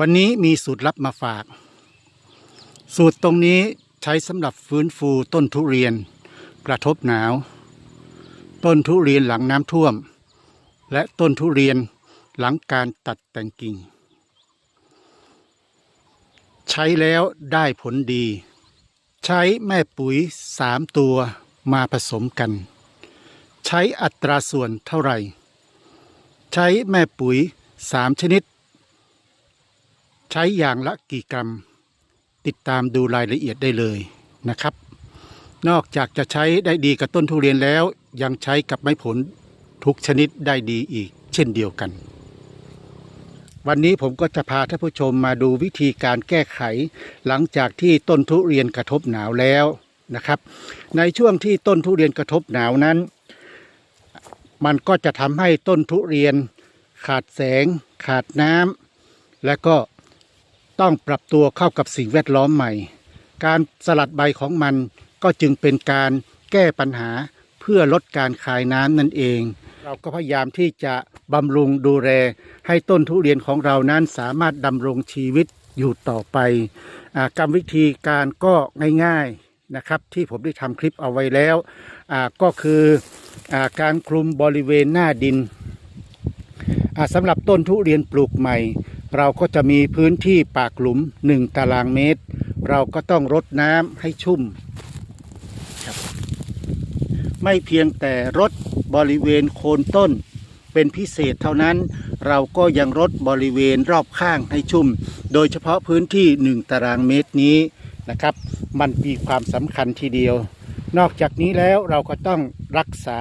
วันนี้มีสูตรลับมาฝาก สูตรตรงนี้ใช้สำหรับฟื้นฟูต้นทุเรียน กระทบหนาว ต้นทุเรียนหลังน้ำท่วม และต้นทุเรียนหลังการตัดแต่งกิ่ง ใช้แล้วได้ผลดี ใช้แม่ปุ๋ยสามตัวมาผสมกัน ใช้อัตราส่วนเท่าไหร่ ใช้แม่ปุ๋ยสามชนิด ใช้อย่างละกี่กรัม ติดตามดูรายละเอียดได้เลยนะครับ นอกจากจะใช้ได้ดีกับต้นทุเรียนแล้ว ยังใช้กับไม้ผลทุกชนิดได้ดีอีก เช่นเดียวกัน วันนี้ผมก็จะพาท่านผู้ชมมาดูวิธีการแก้ไข หลังจากที่ต้นทุเรียนกระทบหนาวแล้วนะครับ ในช่วงที่ต้นทุเรียนกระทบหนาวนั้น มันก็จะทำให้ต้นทุเรียนขาดแสง ขาดน้ำและก็ ต้องปรับตัวเข้ากับสิ่งแวดล้อมใหม่ การสลัดใบของมันก็จึงเป็นการแก้ปัญหาเพื่อลดการคายน้ำนั่นเอง เราก็พยายามที่จะบำรุงดูแลให้ต้นทุเรียนของเรานั้นสามารถดำรงชีวิตอยู่ต่อไปอ่ากรรมวิธีการก็ง่ายๆนะครับที่ผมได้ทำคลิปเอาไว้แล้วก็คืออการคลุมบริเวณหน้าดินสำหรับต้นทุเรียนปลูกใหม่ เราก็จะมีพื้นที่ปากหลุม 1 ตารางเมตร เราก็ต้องรดน้ำให้ชุ่มครับไม่เพียงแต่รดบริเวณโคนต้น เป็นพิเศษเท่านั้น เราก็ยังรดบริเวณรอบข้างให้ชุ่ม โดยเฉพาะพื้นที่ 1 ตารางเมตรนี้นะครับ มันมีความสำคัญทีเดียว นอกจากนี้แล้วเราก็ต้องรักษา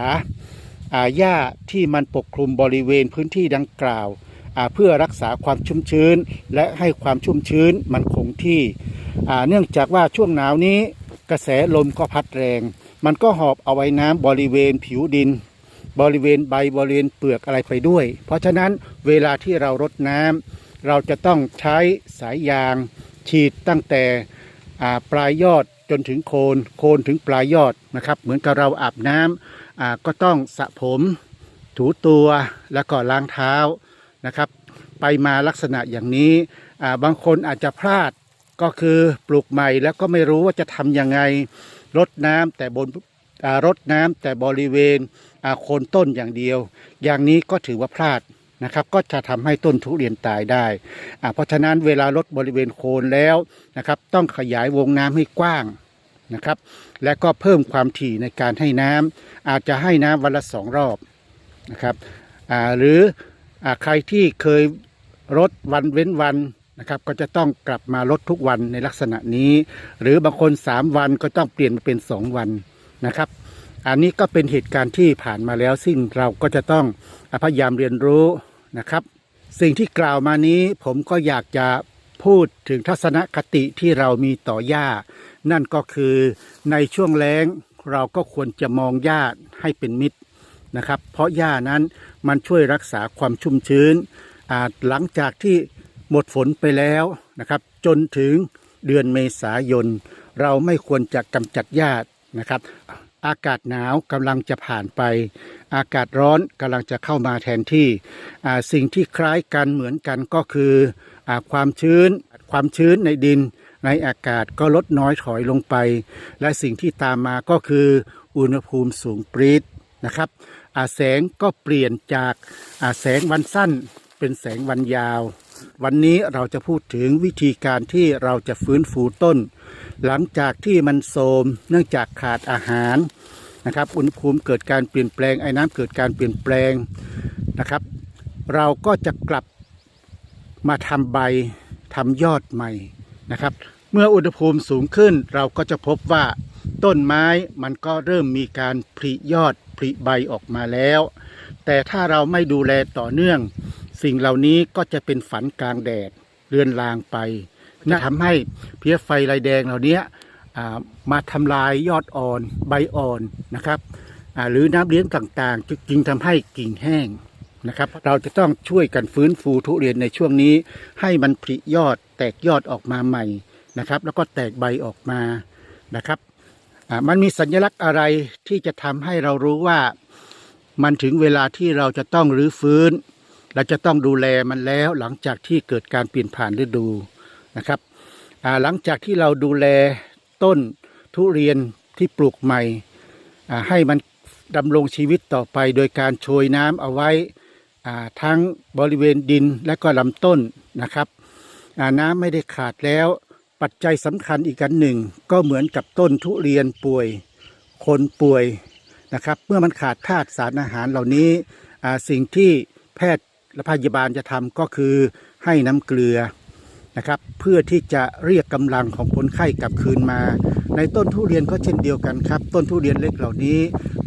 อ่าหญ้าที่มันปกคลุมบริเวณพื้นที่ดังกล่าวอ่า เพื่อรักษาความชุ่มชื้น และให้ความชุ่มชื้นมันคงที่ เนื่องจากว่าช่วงหนาวนี้กระแสลมก็พัดแรง มันก็หอบเอาไว้น้ำบริเวณผิวดิน บริเวณใบบริเวณเปลือกอะไรไปด้วย เพราะฉะนั้นเวลาที่เรารดน้ำเราจะต้องใช้สายยาง ฉีดตั้งแต่ปลายยอดจนถึงโคนโคนถึงปลายยอดนะครับ เหมือนกับเราอาบน้ำก็ต้องสระผม ถูตัวแล้วก็ล้างเท้า นะครับ ไปมาลักษณะอย่างนี้บางคนอาจจะพลาดก็คือปลูกใหม่แล้วก็ไม่รู้ว่าจะทำยังไงรดน้ำแต่บนรดน้ำแต่บริเวณโคนต้นอย่างเดียว อย่างนี้ก็ถือว่าพลาดนะครับก็จะทำให้ต้นทุเรียนตายได้ เพราะฉะนั้นเวลาลดบริเวณโคนแล้วนะครับต้องขยายวงน้ำให้กว้างนะครับ และก็เพิ่มความถี่ในการให้น้ำอาจจะให้น้ำวันละสองรอบนะครับหรือ ใครที่เคยรดวันเว้นวันนะครับก็จะต้องกลับมาลดทุกวันในลักษณะนี้ หรือบางคน 3 วันก็ต้องเปลี่ยนมาเป็น 2 วันนะครับ อันนี้ก็เป็นเหตุการณ์ที่ผ่านมาแล้วซึ่งเราก็จะต้องพยายามเรียนรู้นะครับ สิ่งที่กล่าวมานี้ผมก็อยากจะพูดถึงทัศนคติที่เรามีต่อหญ้า นั่นก็คือในช่วงแล้งเราก็ควรจะมองหญ้าให้เป็นมิตร นะครับ เพราะหญ้านั้นมันช่วยรักษาความชุ่มชื้นหลังจากที่หมดฝนไปแล้วนะครับ จนถึงเดือนเมษายน เราไม่ควรจะกำจัดหญ้านะครับ อากาศหนาวกำลังจะผ่านไป อากาศร้อนกำลังจะเข้ามาแทนที่สิ่งที่คล้ายกันเหมือนกันก็คืออความชื้นความชื้นในดินในอากาศก็ลดน้อยถอยลงไป และสิ่งที่ตามมาก็คืออุณหภูมิสูงปรีด นะครับแสงก็เปลี่ยนจากแสงวันสั้นเป็นแสงวันยาว วันนี้เราจะพูดถึงวิธีการที่เราจะฟื้นฟูต้น หลังจากที่มันโทมเนื่องจากขาดอาหารนะครับอุณหภูมิเกิดการเปลี่ยนแปลงไอ้น้ำเกิดการเปลี่ยนแปลงนะครับ เราก็จะกลับมาทำใบทำยอดใหม่นะครับ เมื่ออุณหภูมิสูงขึ้นเราก็จะพบว่าต้นไม้มันก็เริ่มมีการผลิยอด ผลิใบออกมาแล้ว แต่ถ้าเราไม่ดูแลต่อเนื่อง สิ่งเหล่านี้ก็จะเป็นฝันกลางแดดเลือนลางไปนะทำให้เพี้ยไฟลายแดงเหล่านี้มาทำลายยอดอ่อนใบอ่อนนะครับหรือน้ำเลี้ยงต่างๆจึงทำให้กิ่งแห้งนะครับเราจะต้องช่วยกันฟื้นฟูทุเรียนในช่วงนี้ ให้มันผลิยอดแตกยอดออกมาใหม่นะครับ แล้วก็แตกใบออกมานะครับ มันมีสัญลักษณ์อะไรที่จะทำให้เรารู้ว่ามันถึงเวลาที่เราจะต้องรื้อฟื้น เราจะต้องดูแลมันแล้วหลังจากที่เกิดการเปลี่ยนผ่านฤดูนะครับหลังจากที่เราดูแลต้นทุเรียนที่ปลูกใหม่ให้มันดำรงชีวิตต่อไป โดยการโชยน้ำเอาไว้ทั้งบริเวณดินและก็ลำต้นนะครับน้ำไม่ได้ขาดแล้ว ปัจจัยสำคัญอีกอันหนึ่ง ก็เหมือนกับต้นทุเรียนป่วย คนป่วยนะครับ เมื่อมันขาดธาตุสารอาหารเหล่านี้สิ่งที่แพทย์และพยาบาลจะทำก็คือให้น้ำเกลือนะครับเพื่อที่จะเรียกกำลังของคนไข้กลับคืนมา ในต้นทุเรียนก็เช่นเดียวกันครับ ต้นทุเรียนเล็กเหล่านี้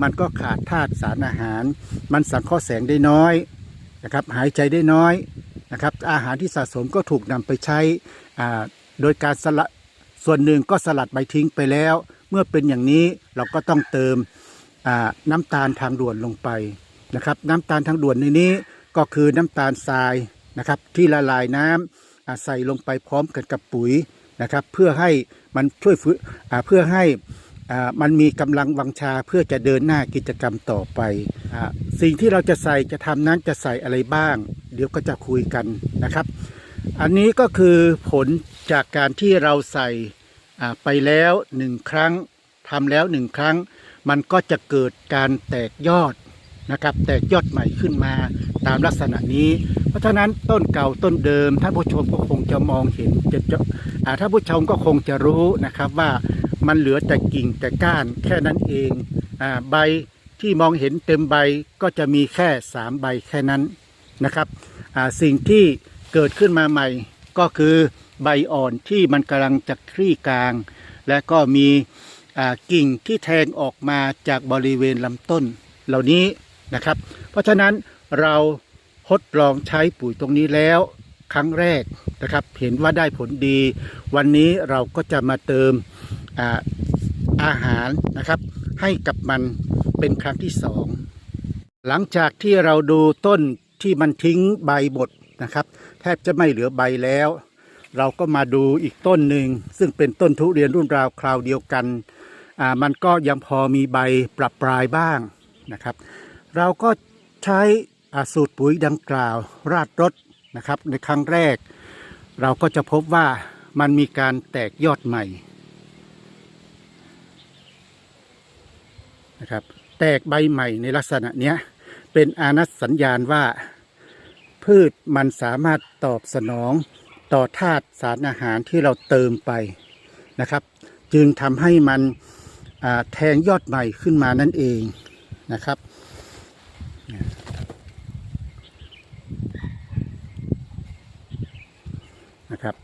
มันก็ขาดธาตุสารอาหาร มันสังเคราะห์แสงได้น้อยนะครับหายใจได้น้อยนะครับอาหารที่สะสมก็ถูกนำไปใช้อ่า โดยการสละส่วนหนึ่งก็สลัดใบทิ้งไปแล้ว เมื่อเป็นอย่างนี้เราก็ต้องเติมน้ำตาลทางด่วนลงไปนะครับ น้ำตาลทางด่วนในนี้ก็คือน้ำตาลทรายนะครับ ที่ละลายน้ำอ่าใส่ลงไปพร้อมกันกับปุ๋ยนะครับ เพื่อให้มันช่วยฟื้นเพื่อให้มันมีกำลังวังชาเพื่อจะเดินหน้ากิจกรรมต่อไปอสิ่งที่เราจะใส่จะทำนั้นจะใส่อะไรบ้าง เดี๋ยวก็จะคุยกันนะครับ อันนี้ก็คือผล จากการที่เราใส่ไปแล้วหนึ่งครั้งทำแล้วหนึ่งครั้ง มันก็จะเกิดการแตกยอดนะครับ แตกยอดใหม่ขึ้นมาตามลักษณะนี้ เพราะฉะนั้นต้นเก่าต้นเดิมท่านผู้ชมก็คงจะมองเห็นจะจะอ่าท่านผู้ชมก็คงจะรู้นะครับว่ามันเหลือแต่กิ่งแต่ก้านแค่นั้นเองอใบที่มองเห็นเต็มใบก็จะมีแค่สามใบแค่นั้นนะครับสิ่งที่เกิดขึ้นมาใหม่ก็คือ ใบอ่อนที่มันกำลังจะคลี่กลาง และก็มีกิ่งที่แทงออกมาจากบริเวณลำต้นเหล่านี้นะครับ เพราะฉะนั้นเราทดลองใช้ปุ๋ยตรงนี้แล้ว ครั้งแรกนะครับ เห็นว่าได้ผลดี วันนี้เราก็จะมาเติมอาอาหารนะครับ ให้กับมันเป็นครั้งที่สองหลังจากที่เราดูต้นที่มันทิ้งใบหมดนะครับ แทบจะไม่เหลือใบแล้ว เราก็มาดูอีกต้นหนึ่งซึ่งเป็นต้นทุเรียนรุ่นราวคราวเดียวกันอ่ามันก็ยังพอมีใบปรับปลายบ้างนะครับ เราก็ใช้สูตรปุ๋ยดังกล่าว ราดรถนะครับ ในครั้งแรก เราก็จะพบว่ามันมีการแตกยอดใหม่นะครับแตกใบใหม่ในลักษณะเนี้ยเป็นอานัตสัญญาณว่า พืชมันสามารถตอบสนอง ต่อธาตุสารอาหารที่เราเติมไปนะครับ จึงทำให้มันแทงยอดใหม่ขึ้นมานั่นเองนะครับนะครับ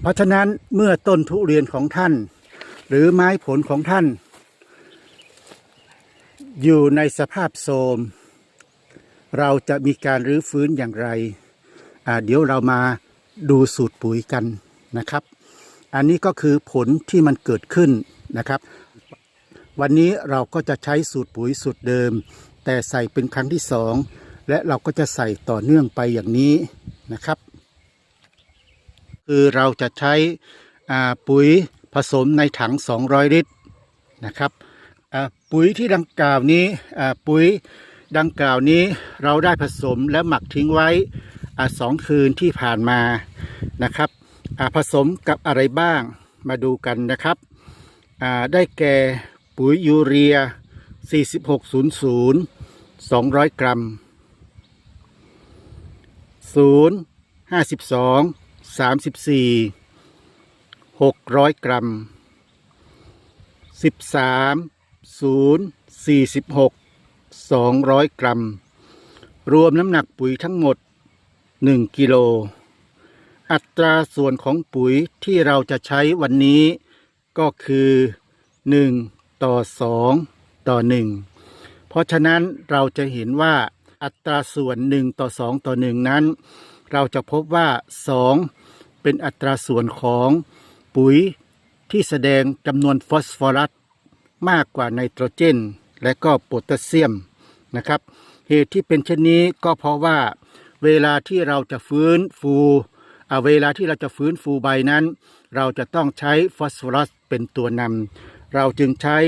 เพราะฉะนั้นเมื่อต้นทุเรียนของท่าน หรือไม้ผลของท่าน อยู่ในสภาพโทรมเราจะมีการรื้อฟื้นอย่างไร เดี๋ยวเรามา ดูสูตรปุ๋ยกันนะครับ อันนี้ก็คือผลที่มันเกิดขึ้นนะครับ วันนี้เราก็จะใช้สูตรปุ๋ยสูตรเดิม แต่ใส่เป็นครั้งที่สองและเราก็จะใส่ต่อเนื่องไปอย่างนี้นะครับ คือเราจะใช้ปุ๋ยผสมในถัง 200 ลิตรนะครับปุ๋ยที่ดังกล่าวนี้ปุ๋ยดังกล่าวนี้เราได้ผสมและหมักทิ้งไว้ สองคืนที่ผ่านมานะครับอ่าผสมกับอะไรบ้างมาดูกันนะครับอ่าได้แก่ปุ๋ยยูเรีย 4600 200 กรัม 0 52สามสิบสี่หกร้อยกรัมสิบสามศูนย์สี่สิบหกสองร้อยกรัม รวมน้ำหนักปุ๋ยทั้งหมด หนึ่งกิโล อัตราส่วนของปุ๋ยที่เราจะใช้วันนี้ก็คือหนึ่งต่อสองต่อหนึ่งเพราะฉะนั้นเราจะเห็นว่าอัตราส่วนหนึ่งต่อสองต่อหนึ่งนั้น เราจะพบว่า 2 เป็นอัตราส่วนของปุ๋ยที่แสดงจำนวนฟอสฟอรัสมากกว่าไนโตรเจน และก็โพแทสเซียมนะครับ เหตุที่เป็นเช่นนี้ก็เพราะว่า เวลาที่เราจะฟื้นฟูเวลาที่เราจะฟื้นฟูใบนั้น เราจะต้องใช้ฟอสฟอรัสเป็นตัวนำเราจึงใช้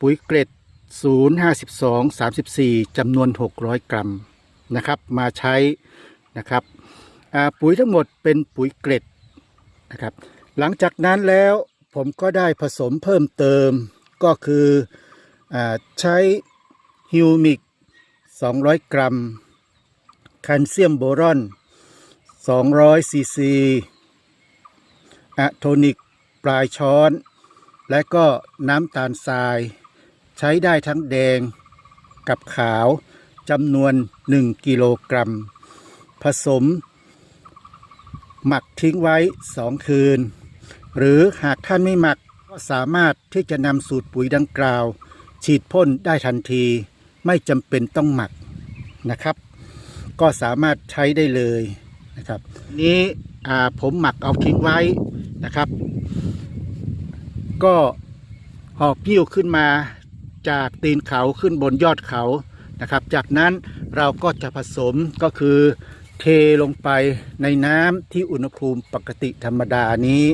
ปุ๋ยเกรด052 34จำนวน 600 กรัมนะครับ มาใช้นะครับปุ๋ยทั้งหมดเป็นปุ๋ยเกล็ดนะครับ หลังจากนั้นแล้วผมก็ได้ผสมเพิ่มเติมก็คืออใช้ฮิวมิก 200 กรัม แคลเซียมโบรอน 200 ซีซีอะโทนิก ปลายช้อน และก็น้ำตาลทราย ใช้ได้ทั้งแดงกับขาวจำนวน 1 กิโลกรัม ผสม หมักทิ้งไว้ 2 คืน หรือหากท่านไม่หมักก็สามารถที่จะนำสูตรปุ๋ยดังกล่าว ฉีดพ่นได้ทันที ไม่จำเป็นต้องหมักนะครับ ก็สามารถใช้ได้เลยนะครับนี้ผมหมักเอาทิ้งไว้นะครับ ก็หอบพิ้วขึ้นมาจากตีนเขาขึ้นบนยอดเขานะครับ จากนั้นเราก็จะผสมก็คือเทลงไปในน้ำที่อุณหภูมิปกติธรรมดานี้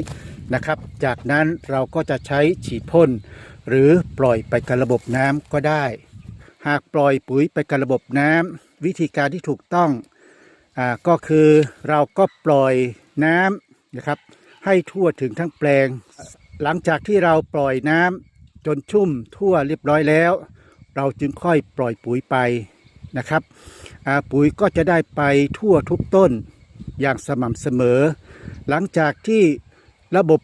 นะครับ จากนั้นเราก็จะใช้ฉีดพ่นหรือปล่อยไปกับระบบน้ำก็ได้ หากปล่อยปุ๋ยไปกับระบบน้ำ วิธีการที่ถูกต้องอาก็คือเราก็ปล่อยน้ำนะครับ ให้ทั่วถึงทั้งแปลง หลังจากที่เราปล่อยน้ำจนชุ่มทั่วเรียบร้อยแล้ว เราจึงค่อยปล่อยปุ๋ยไปนะครับอ่าปุ๋ยก็จะได้ไปทั่วทุกต้นอย่างสม่ำเสมอ หลังจากที่ระบบ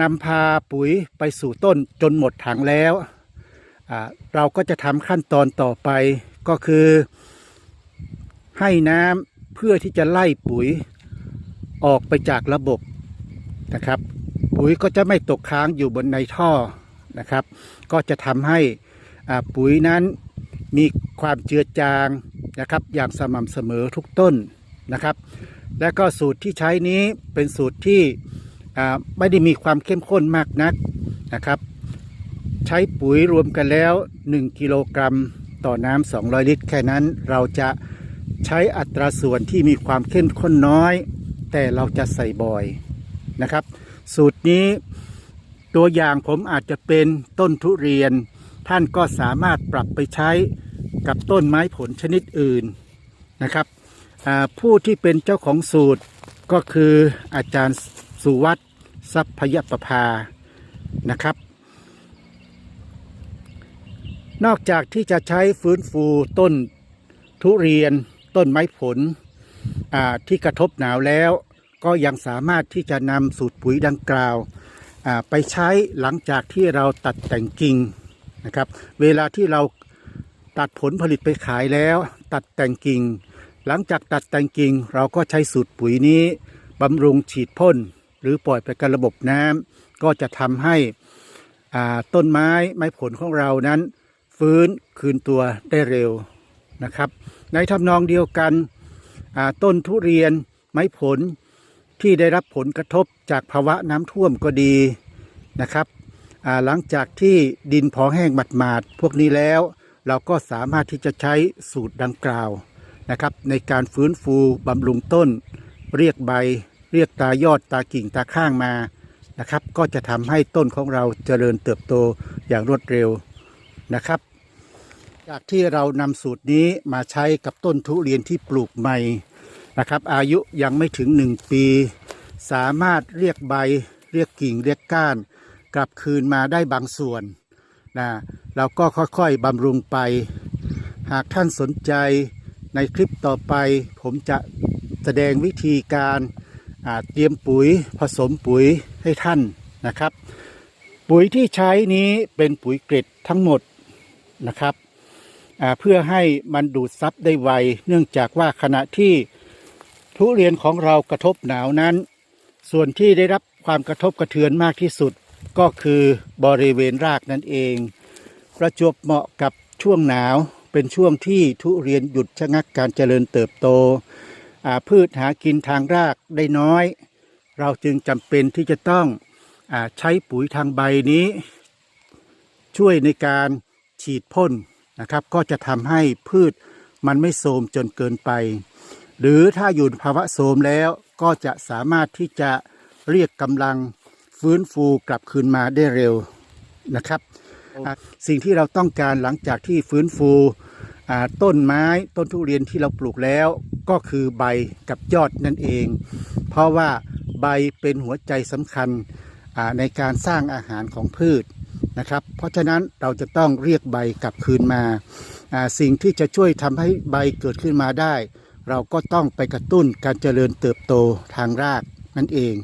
นำพาปุ๋ยไปสู่ต้นจนหมดถังแล้วอ่าเราก็จะทำขั้นตอนต่อไป ก็คือให้น้ำเพื่อที่จะไล่ปุ๋ยออกไปจากระบบนะครับ ปุ๋ยก็จะไม่ตกค้างอยู่บนในท่อนะครับ ก็จะทำให้ปุ๋ยนั้นมีความเจือจางนะครับ อย่างสม่ำเสมอทุกต้นนะครับ และก็สูตรที่ใช้นี้เป็นสูตรที่ไม่ได้มีความเข้มข้นมากนักนะครับ ใช้ปุ๋ยรวมกันแล้ว 1 กิโลกรัม ต่อน้ำ200 ลิตร แค่นั้นเราจะใช้อัตราส่วนที่มีความเข้มข้นน้อย แต่เราจะใส่บ่อยนะครับ สูตรนี้ตัวอย่างผมอาจจะเป็นต้นทุเรียน ท่านก็สามารถปรับไปใช้กับต้นไม้ผลชนิดอื่นนะครับผู้ที่เป็นเจ้าของสูตรก็คืออาจารย์สุวัตทรัพยประภานะครับ นอกจากที่จะใช้ฟื้นฟูต้นทุเรียนต้นไม้ผลที่กระทบหนาวแล้ว ก็ยังสามารถที่จะนำสูตรปุ๋ยดังกล่าว ไปใช้หลังจากที่เราตัดแต่งกิ่งนะครับ เวลาที่เราตัดผลผลิตไปขายแล้ว ตัดแต่งกิ่ง หลังจากตัดแต่งกิ่งเราก็ใช้สูตรปุ๋ยนี้บำรุงฉีดพ่น หรือปล่อยไปกับระบบน้ำก็จะทำให้ต้นไม้ไม้ผลของเรานั้น ฟื้นคืนตัวได้เร็วนะครับ ในทำนองเดียวกันต้นทุเรียนไม้ผลที่ได้รับผลกระทบจากภาวะน้ำท่วมก็ดีนะครับหลังจากที่ดินพอแห้งหมาดๆพวกนี้แล้ว เราก็สามารถที่จะใช้สูตรดังกล่าวนะครับ ในการฟื้นฟูบำรุงต้น เรียกใบ เรียกตายอดตากิ่งตาข้างมานะครับ ก็จะทำให้ต้นของเราเจริญเติบโตอย่างรวดเร็ว นะครับ จากที่เรานำสูตรนี้มาใช้กับต้นทุเรียนที่ปลูกใหม่นะครับ อายุยังไม่ถึง 1 ปี สามารถเรียกใบ เรียกกิ่งเรียกก้าน กลับคืนมาได้บางส่วนนะเราก็ค่อยๆบำรุงไป หากท่านสนใจในคลิปต่อไป ผมจะแสดงวิธีการาเตรียมปุ๋ยผสมปุ๋ยให้ท่านนะครับ ปุ๋ยที่ใช้นี้เป็นปุ๋ยเกรดทั้งหมด นะครับเพื่อให้มันดูดซับได้ไว เนื่องจากว่าขณะที่ทุเรียนของเรากระทบหนาวนั้น ส่วนที่ได้รับความกระทบกระเทือนมากที่สุดก็คือบริเวณรากนั่นเอง ประจวบเหมาะกับช่วงหนาวเป็นช่วงที่ทุเรียนหยุดชะงักการเจริญเติบโต พืชหากินทางรากได้น้อย เราจึงจำเป็นที่จะต้องอใช้ปุ๋ยทางใบนี้ ช่วยในการ ฉีดพ่นนะครับ ก็จะทำให้พืชมันไม่โทรมจนเกินไป หรือถ้าอยู่ในภาวะโทรมแล้วก็จะสามารถที่จะเรียกกำลังฟื้นฟูกลับคืนมาได้เร็วนะครับอะสิ่งที่เราต้องการหลังจากที่ฟื้นฟูอ่าต้นไม้ต้นทุเรียนที่เราปลูกแล้วก็คือใบกับยอดนั่นเอง เพราะว่าใบเป็นหัวใจสำคัญอ่าในการสร้างอาหารของพืช นะครับ เพราะฉะนั้นเราจะต้องเรียกใบกลับคืนมา สิ่งที่จะช่วยทำให้ใบเกิดขึ้นมาได้ เราก็ต้องไปกระตุ้นการเจริญเติบโตทางรากนั่นเอง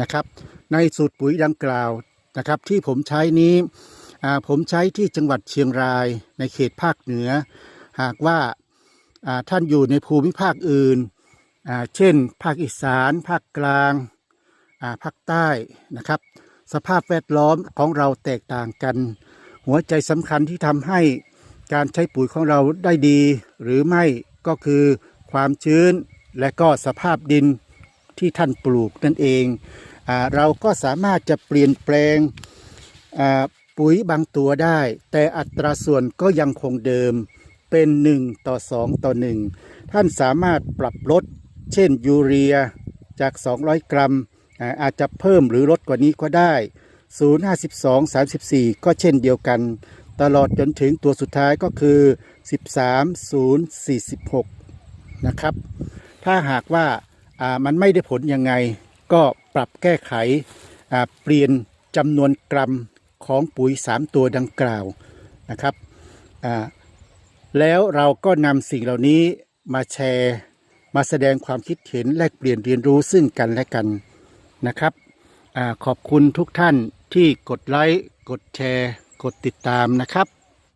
นะครับ ในสูตรปุ๋ยดังกล่าวนะครับ ที่ผมใช้นี้ผมใช้ที่จังหวัดเชียงรายในเขตภาคเหนือ หากว่าท่านอยู่ในภูมิภาคอื่น เช่น ภาคอีสาน ภาคกลาง ภาคใต้นะครับ สภาพแวดล้อมของเราแตกต่างกัน หัวใจสำคัญที่ทำให้การใช้ปุ๋ยของเราได้ดี หรือไม่ก็คือความชื้นและก็สภาพดินที่ท่านปลูกนั่นเองอเราก็สามารถจะเปลี่ยนแปลงปุ๋ยบางตัวได้ แต่อัตราส่วนก็ยังคงเดิมเป็น 1 ต่อ 2 ต่อ 1 ท่านสามารถปรับลด เช่นยูเรียจาก 200 กรัม อาจจะเพิ่มหรือลดกว่านี้ก็ได้ 052 34 ก็เช่นเดียวกัน ตลอดจนถึงตัวสุดท้ายก็คือ 13 046 นะครับ ถ้าหากว่ามันไม่ได้ผลยังไง ก็ปรับแก้ไขเปลี่ยนจำนวนกรัมของปุ๋ย 3 ตัวดังกล่าวนะครับแล้วเราก็นำสิ่งเหล่านี้มาแชร์ มาแสดงความคิดเห็นแลกเปลี่ยนเรียนรู้ซึ่งกันและกัน นะครับอขอบคุณทุกท่านที่กดไลค์ กดแชร์ กดติดตามนะครับ